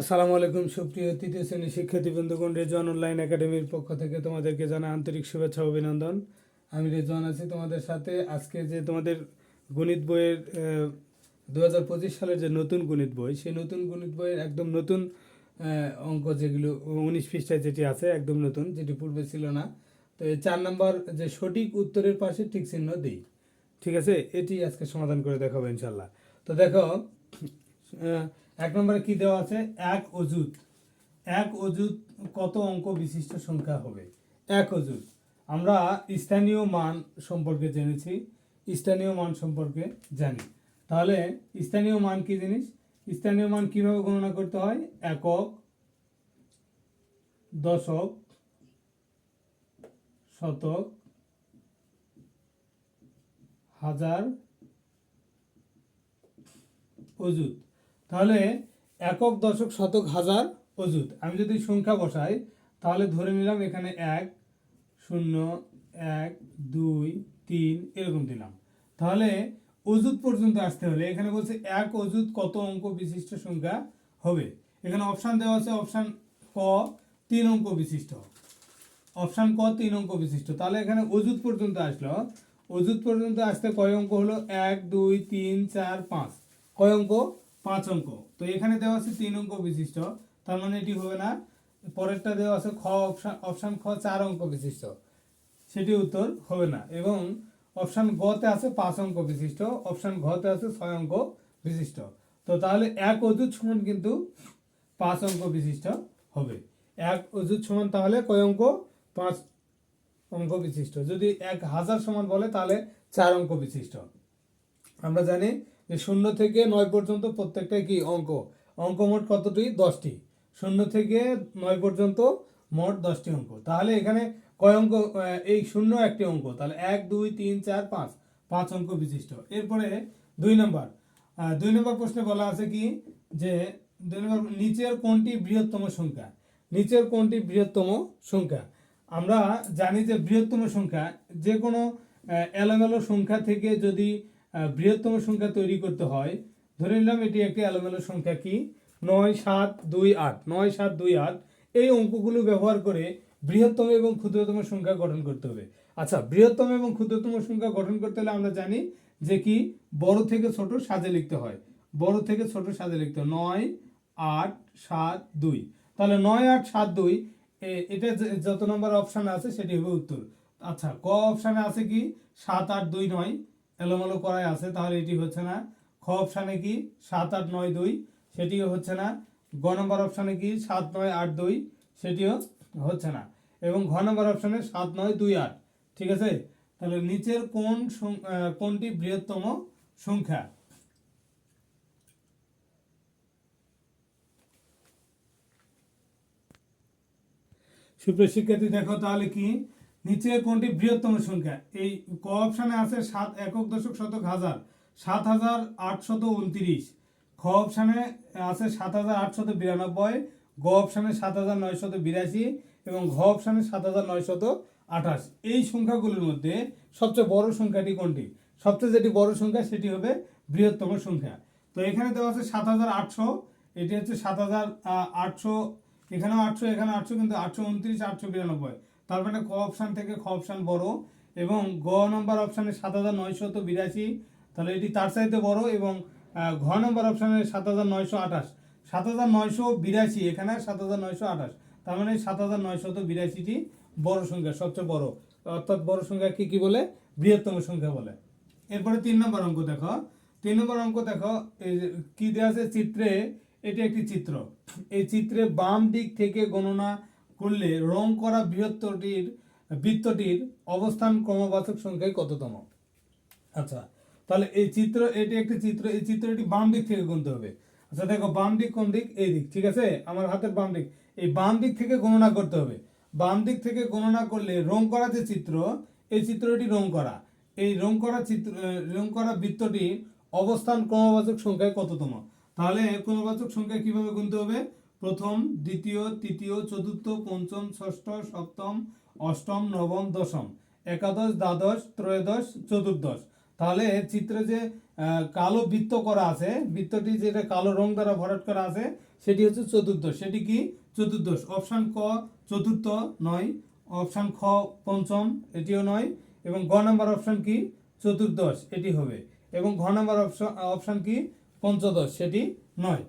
আসসালামু আলাইকুম, সুপ্রিয় তৃতীয় শ্রেণির শিক্ষার্থী বন্ধুগণ রেজন অনলাইন একাডেমির পক্ষ থেকে তোমাদেরকে জানা আন্তরিক শুভেচ্ছা, অভিনন্দন। আমি রেজন আছি তোমাদের সাথে। আজকে যে তোমাদের গণিত বইয়ের দু হাজার পঁচিশ সালের যে নতুন গণিত বই, সেই নতুন গণিত বইয়ের একদম নতুন অঙ্ক যেগুলো, উনিশ পৃষ্ঠায় যেটি আছে, একদম নতুন, যেটি পূর্বে ছিল না। তো এই চার নম্বর যে সঠিক উত্তরের পাশে ঠিক চিহ্ন দিই। ঠিক আছে? এটি আজকে সমাধান করে দেখাবো ইনশাল্লাহ তো দেখো এক নম্বরে কি দেওয়া আছে? এক অজুত এক অজুত কত অঙ্ক বিশিষ্ট সংখ্যা হবে? এক অজুত আমরা স্থানীয় মান সম্পর্কে জেনেছি। স্থানীয় মান সম্পর্কে জানি। তাহলে স্থানীয় মান কি জিনিস? স্থানীয় মান কীভাবে গণনা করতে হয়? একক, দশক, শতক, হাজার অজুত তাহলে একক দশক শতক হাজার অজুত আমি যদি সংখ্যা বসাই, তাহলে ধরে নিলাম এখানে এক, শূন্য, এক, দুই, তিন, এরকম দিলাম। তাহলে অজুত পর্যন্ত আসতে হলে এখানে বলছে এক অজুত কত অঙ্ক বিশিষ্ট সংখ্যা হবে? এখানে অপশান দেওয়া আছে, অপশান ক, তিন অঙ্ক বিশিষ্ট। অপশান ক, তিন অঙ্ক বিশিষ্ট। তাহলে এখানে অজুত পর্যন্ত আসলো। অজুত পর্যন্ত আসতে কয় অঙ্ক হলো? এক, দুই, তিন, চার, পাঁচ। কয় অঙ্ক? পাঁচ অঙ্ক। তো এখানে দেওয়া আছে তিন অঙ্ক বিশিষ্ট। তার মানে এটি হবে না, পরেরটা দেওয়া আছে খ অপশান অপশান খ চার অঙ্ক বিশিষ্ট। সেটি উত্তর হবে না এবং অপশান গতে আছে পাঁচ অঙ্ক বিশিষ্ট, অপশান ঘতে আছে ছয় অঙ্ক বিশিষ্ট। তো তাহলে এক অজুত সমান কিন্তু পাঁচ অঙ্ক বিশিষ্ট হবে। এক অজুত সমান তাহলে কয় অঙ্ক? পাঁচ অঙ্ক বিশিষ্ট। যদি এক হাজার সমান বলে তাহলে চার অঙ্ক বিশিষ্ট। আমরা জানি যে শূন্য থেকে নয় পর্যন্ত প্রত্যেকটাই কি অঙ্ক? অঙ্ক মোট কতটি? দশটি। শূন্য থেকে নয় পর্যন্ত মোট দশটি অঙ্ক। তাহলে এখানে কয় অঙ্ক? এই শূন্য একটি অঙ্ক। তাহলে এক, দুই, তিন, চার, পাঁচ। পাঁচ অঙ্ক বিশিষ্ট। এরপরে দুই নম্বর। দুই নম্বর প্রশ্নে বলা আছে কি? যে দুই নম্বর, নিচের কোনটি বৃহত্তম সংখ্যা? নিচের কোনটি বৃহত্তম সংখ্যা? আমরা জানি যে বৃহত্তম সংখ্যা যে কোনো এলোমেলো সংখ্যা থেকে যদি বৃহত্তম সংখ্যা তৈরি করতে হয়। ধরে নিলাম এটি একটি এলোমেলো সংখ্যা কি? নয় সাত দুই আট। নয় সাত দুই আট। এই অঙ্কগুলো ব্যবহার করে বৃহত্তম এবং ক্ষুদ্রতম সংখ্যা গঠন করতে হবে। আচ্ছা বৃহত্তম এবং ক্ষুদ্রতম সংখ্যা গঠন করতে হলে আমরা জানি যে কি? বড় থেকে ছোট সাজে লিখতে হয়। বড় থেকে ছোট সাজে লিখতে হয়। নয় আট সাত দুই। তাহলে নয় আট সাত দুই এটা যত নম্বর অপশান আছে সেটি হবে উত্তর। আচ্ছা ক অপশানে আছে কি? সাত আট দুই নয়। এলোমেলো করাই আছে, তাহলে এটি হচ্ছে না। খ অপশানে কি? সাত আট নয় দুই, সেটিও হচ্ছে না। গ নম্বর অপশানে কি? সাত নয় আট দুই, সেটিও হচ্ছে না। এবং ঘ নম্বর অপশানে সাত নয় দুই আট, ঠিক আছে? তাহলে নিচের কোন কোনটি বৃহত্তম সংখ্যা? সুপ্রিয় শিক্ষার্থী, দেখো তাহলে কি? নিচে কোনটি বৃহত্তম সংখ্যা? এই ক অপশানে আছে সাত একক দশক শতক হাজার, সাত হাজার আটশত উনত্রিশ। খ অপশানে আছে সাত হাজার আটশত বিরানব্বই, গ অপশানে সাত হাজার নয়শত বিরাশি এবং ঘ অপশানে সাত হাজার নয়শত আঠাশ। এই সংখ্যাগুলোর মধ্যে সবচেয়ে বড় সংখ্যাটি কোনটি? সবচেয়ে যেটি বড় সংখ্যা সেটি হবে বৃহত্তম সংখ্যা। তো এখানে দেওয়া আছে সাত হাজার আটশো, এটি হচ্ছে সাত হাজার আটশো, এখানেও আটশো এখানে আটশো, কিন্তু আটশো উনত্রিশ, আটশো বিরানব্বই। তার মানে ক অপশান থেকে খ অপশান বড় এবং গ নম্বর অপশানে সাত হাজার নয়শত বিরাশি, তাহলে এটি তার চাইতে বড় এবং ঘ নম্বর অপশানে সাত হাজার নয়শো আঠাশ। সাত হাজার নয়শো বিরাশি, এখানে সাত হাজার নয়শো আঠাশ। তার মানে সাত হাজার নয়শত বিরাশিটি বড় সংখ্যা, সবচেয়ে বড়। অর্থাৎ বড় সংখ্যা কি কি বলে? বৃহত্তম সংখ্যা বলে। এরপরে তিন নম্বর অঙ্ক দেখো। তিন নম্বর অঙ্ক দেখো কি দেওয়া আছে? চিত্রে, এটি একটি চিত্র। এই চিত্রে বাম দিক থেকে গণনা করলে রং করা বৃহত্তরটির, বৃত্তটির অবস্থান ক্রমবাচক সংখ্যায় কততম? আচ্ছা তাহলে এই চিত্র, এটি একটি চিত্র, এই চিত্রটি বাম দিক থেকে গুনতে হবে। আচ্ছা দেখো, বাম দিক কোন দিক? এই দিক, ঠিক আছে? আমার হাতের বাম দিক। এই বাম দিক থেকে গণনা করতে হবে। বাম দিক থেকে গণনা করলে রং করা যে চিত্র, এই চিত্রটি রং করা। এই রং করা চিত্র রং করা বৃত্তটি অবস্থান ক্রমবাচক সংখ্যায় কততম? তাহলে ক্রমবাচক সংখ্যা কীভাবে গুনতে হবে? প্রথম, দ্বিতীয়, তৃতীয়, চতুর্থ, পঞ্চম, ষষ্ঠ, সপ্তম, অষ্টম, নবম, দশম, একাদশ, দ্বাদশ, ত্রয়োদশ, চতুর্দশ। তাহলে চিত্রে যে কালো বৃত্ত করা আছে, বৃত্তটি যেটা কালো রং দ্বারা ভরাট করা আছে, সেটি হচ্ছে চতুর্দশ। সেটি কি? চতুর্দশ। অপশান ক, চতুর্থ নয়। অপশান খ, পঞ্চম, এটিও নয়। এবং গ নাম্বার অপশান কি? চতুর্দশ, এটি হবে। এবং ঘ নাম্বার অপশন অপশান কি? পঞ্চদশ, সেটি নয়।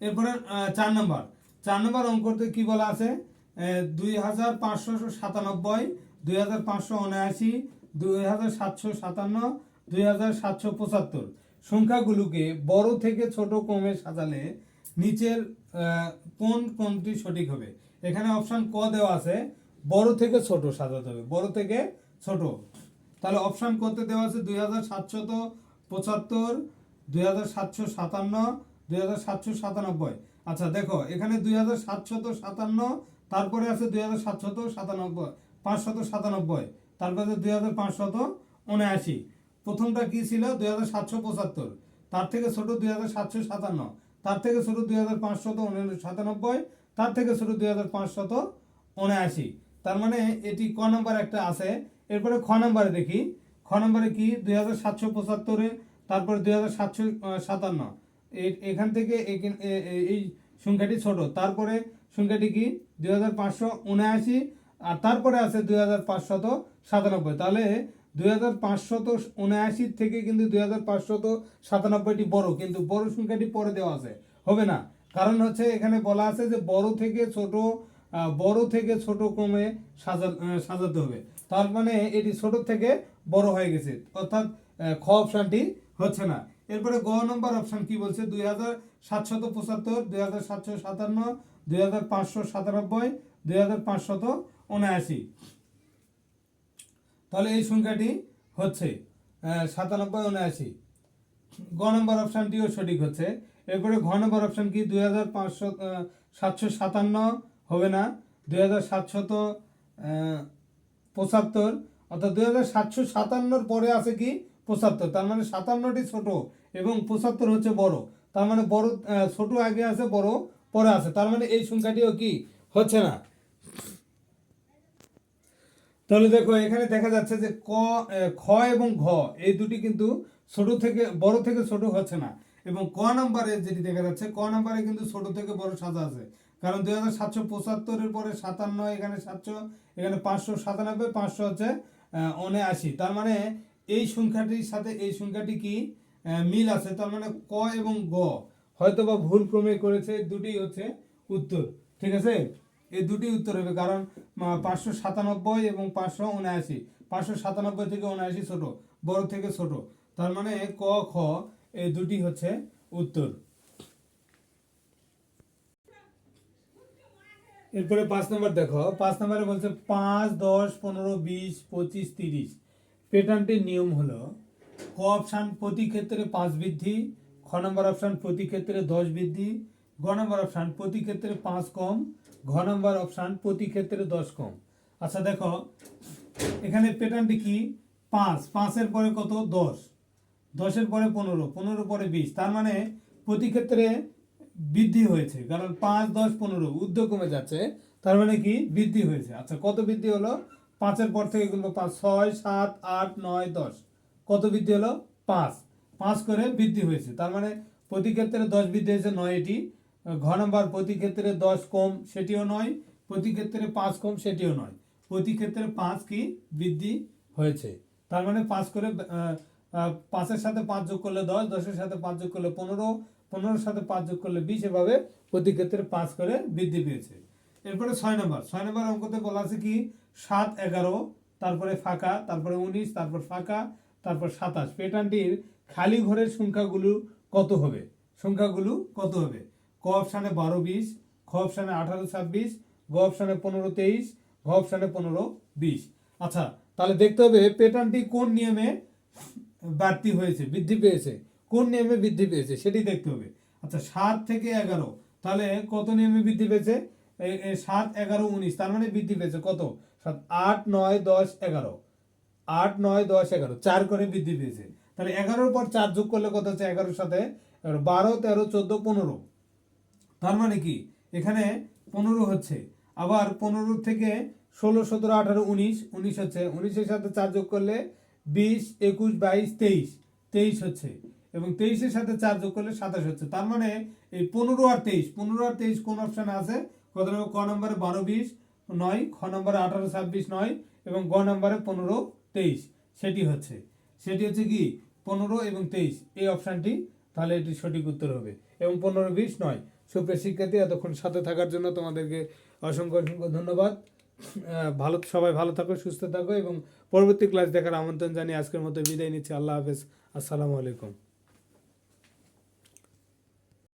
এরপরে চার নম্বর। চার নম্বর অঙ্কতে কি বলা আছে? দুই হাজার পাঁচশো সাতানব্বই, দুই হাজার পাঁচশো উনআশি, দুই হাজার সাতশো সাতান্ন, দুই হাজার সাতশো পঁচাত্তর। সংখ্যাগুলোকে বড় থেকে ছোট ক্রমে সাজালে নিচের কোন কোনটি সঠিক হবে? এখানে অপশান ক দেওয়া আছে, বড় থেকে ছোট সাজাতে হবে, বড় থেকে ছোট। তাহলে অপশান করতে দেওয়া আছে, দুই হাজার সাতশত পঁচাত্তর, দুই হাজার সাতশো সাতান্ন দুই হাজার সাতশো সাতানব্বই আচ্ছা দেখো এখানে দুই হাজার সাতশত সাতান্ন তারপরে আছে দুই হাজার সাতশত সাতানব্বই পাঁচশত সাতানব্বই তারপরে দুই হাজার পাঁচশত উনআশি প্রথমটা কি ছিল দুই হাজার সাতশো পঁচাত্তর তার থেকে ছোট দুই হাজার সাতশো সাতান্ন তার থেকে ছোট দুই হাজার পাঁচশত সাতানব্বই তার থেকে ছোট দুই হাজার পাঁচশত তার মানে এটি ক নম্বর একটা আছে এরপরে খ নম্বরে দেখি খ নম্বরে কি দুই হাজার সাতশো তারপরে দুই হাজার সাতশো সাতান্ন এখান থেকে এই সংখ্যাটি ছোট। তারপরে সংখ্যাটি কি? দুই হাজার পাঁচশো উনআশি আর তারপরে আছে দুই হাজার পাঁচশত সাতানব্বই। তাহলে দুই হাজার থেকে কিন্তু দুই হাজার সাতানব্বইটি বড়, কিন্তু বড় সংখ্যাটি পরে দেওয়া আছে। হবে না। কারণ হচ্ছে এখানে বলা আছে যে বড় থেকে ছোট বড় থেকে ছোট ক্রমে সাজা সাজাতে হবে। তার মানে এটি ছোট থেকে বড় হয়ে গেছে। অর্থাৎ খ অপশনটি হচ্ছে না। এরপরে গ নম্বর অপশন কি বলছে? দুই হাজার সাতশত পঁচাত্তর, দুই হাজার সাতশো সাতান্ন, দুই হাজার পাঁচশো সাতানব্বই, দুই হাজার পাঁচশত উনআশি। তাহলে এই সংখ্যাটি হচ্ছে সাতানব্বই, উনআশি। গ নম্বর অপশানটিও সঠিক হচ্ছে। এরপরে ঘ নম্বর অপশান কি? দুই হাজার পাঁচশো সাতশো সাতান্ন হবে না। দুই হাজার সাতশত পঁচাত্তর, অর্থাৎ দুই হাজার সাতশো সাতান্নর পরে আছে কি? পঁচাত্তর। তার মানে সাতান্নটি ছোট। এবং পঁচাত্তর হচ্ছে বড়। তার মানে বড় ছোট আগে আছে, বড় পরে আছে। তার মানে এই সংখ্যাটিও কি? হচ্ছে না। তাহলে দেখো, এখানে দেখা যাচ্ছে যে ক খ এবং ঘ, এই দুটি কিন্তু ছোট থেকে, বড় থেকে ছোট হচ্ছে না। এবং ক নাম্বারে যেটি দেখা যাচ্ছে, ক নাম্বারে কিন্তু ছোট থেকে বড় সাজা আছে। কারণ দুই হাজার সাতশো পঁচাত্তরের পরে সাতান্ন, এখানে সাতশো, এখানে পাঁচশো সাতানব্বই, পাঁচশো হচ্ছে উনআশি। তার মানে এই সংখ্যাটির সাথে, এই সংখ্যাটি কি? মিল আছে, তার মানে ক এবং গ। হয়তো বা ভুল ক্রমে করেছে, দুটি হচ্ছে উত্তর, ঠিক আছে? এই দুটি উত্তর হবে, কারণ পাঁচশো সাতানব্বই এবং পাঁচশো উনআশি। পাঁচশো সাতানব্বই থেকে উনআশি ছোট, বড় থেকে ছোট। তার মানে ক, খ, এই দুটি হচ্ছে উত্তর। এরপরে পাঁচ নম্বর দেখো, পাঁচ নম্বরে বলছে পাঁচ, দশ, পনেরো, বিশ, পঁচিশ, তিরিশ। প্যাটার্নটির নিয়ম হলো ক অপশান প্রতি ক্ষেত্রে পাঁচ বৃদ্ধি, খ নম্বর অপশান প্রতি ক্ষেত্রে দশ বৃদ্ধি, গ নম্বর অপশান প্রতি ক্ষেত্রে পাঁচ কম, ঘ নম্বর অপশান প্রতি ক্ষেত্রে দশ কম। আচ্ছা দেখো, এখানে প্যাটার্নটি কি? পাঁচ। পাঁচের পরে কত? দশ। দশের পরে পনেরো। পনেরো পরে বিশ। তার মানে প্রতি ক্ষেত্রে বৃদ্ধি হয়েছে। কারণ পাঁচ, দশ, পনেরো উদ্যোগ কমে যাচ্ছে। তার মানে কি? বৃদ্ধি হয়েছে। আচ্ছা কত বৃদ্ধি হলো? পাঁচের পর থেকে গুনবো পাঁচ। ছয়, সাত, আট, নয়, দশ। কত বৃদ্ধি হলো? পাঁচ। পাঁচ করে বৃদ্ধি হয়েছে। তার মানে প্রতি ক্ষেত্রে দশ বৃদ্ধি হয়েছে নয় এটি ঘ নম্বর, প্রতি ক্ষেত্রে দশ কম সেটিও নয়, প্রতি ক্ষেত্রে পাঁচ কম সেটিও নয়। প্রতি ক্ষেত্রে পাঁচ কি বৃদ্ধি হয়েছে। তার মানে পাঁচ করে পাঁচের সাথে পাঁচ যোগ করলে দশ, দশের সাথে পাঁচ যোগ করলে পনেরো, পনেরোর সাথে পাঁচ যোগ করলে বিশ, এভাবে প্রতি ক্ষেত্রে পাঁচ করে বৃদ্ধি পেয়েছে। এরপরে ছয় নম্বর। ছয় নম্বর অঙ্কতে বলা আছে কি? সাত, এগারো, তারপরে ফাঁকা, তারপরে উনিশ, তারপর ফাঁকা তারপর সাতাশ। প্যাটার্নটির খালি ঘরের সংখ্যাগুলো কত হবে? সংখ্যাগুলো কত হবে? ক অপশানে বারো বিশ, খ অপশানে আঠারো ছাব্বিশ, গ অপশানে পনেরো তেইশ, ঘ অপশানে পনেরো বিশ। আচ্ছা তাহলে দেখতে হবে প্যাটার্নটি কোন নিয়মে বাড়তি হয়েছে, বৃদ্ধি পেয়েছে? কোন নিয়মে বৃদ্ধি পেয়েছে, সেটি দেখতে হবে। আচ্ছা সাত থেকে এগারো, তাহলে কত নিয়মে বৃদ্ধি পেয়েছে? সাত, এগারো, উনিশ, তার মানে বৃদ্ধি পেয়েছে কত? সাত, আট, নয়, দশ, এগারো। আট, নয়, দশ, এগারো, চার করে বৃদ্ধি পেয়েছে। তাহলে এগারোর পর চার যোগ করলে কত হচ্ছে? এগারোর সাথে বারো, তেরো, চোদ্দ, পনেরো। তার মানে কি? এখানে পনেরো হচ্ছে। আবার পনেরো থেকে ষোলো, সতেরো, আঠারো, উনিশ উনিশ হচ্ছে। উনিশের সাথে চার যোগ করলে বিশ, একুশ, বাইশ, তেইশ। তেইশ হচ্ছে। এবং তেইশের সাথে চার যোগ করলে সাতাশ হচ্ছে। তার মানে এই পনেরো আর তেইশ, পনেরো আর তেইশ কোন অপশানে আছে? কত নম্বর ক নম্বরে বারো, বিশ, নয়, খ নম্বরে আঠারো, ছাব্বিশ, নয় এবং গ নম্বরে পনেরো তেইশ, সেটি হচ্ছে। সেটি হচ্ছে কি? পনেরো এবং তেইশ। এই অপশানটি তাহলে এটি সঠিক উত্তর হবে। এবং পনেরো বিশ নয়। সুপ্রিয় শিক্ষার্থী, এতক্ষণ সাথে থাকার জন্য তোমাদেরকে অসংখ্য অসংখ্য ধন্যবাদ। ভালো, সবাই ভালো থাকো, সুস্থ থাকো এবং পরবর্তী ক্লাস দেখার আমন্ত্রণ জানিয়ে আজকের মতো বিদায় নিচ্ছি। আল্লাহ হাফেজ। আসসালামু আলাইকুম।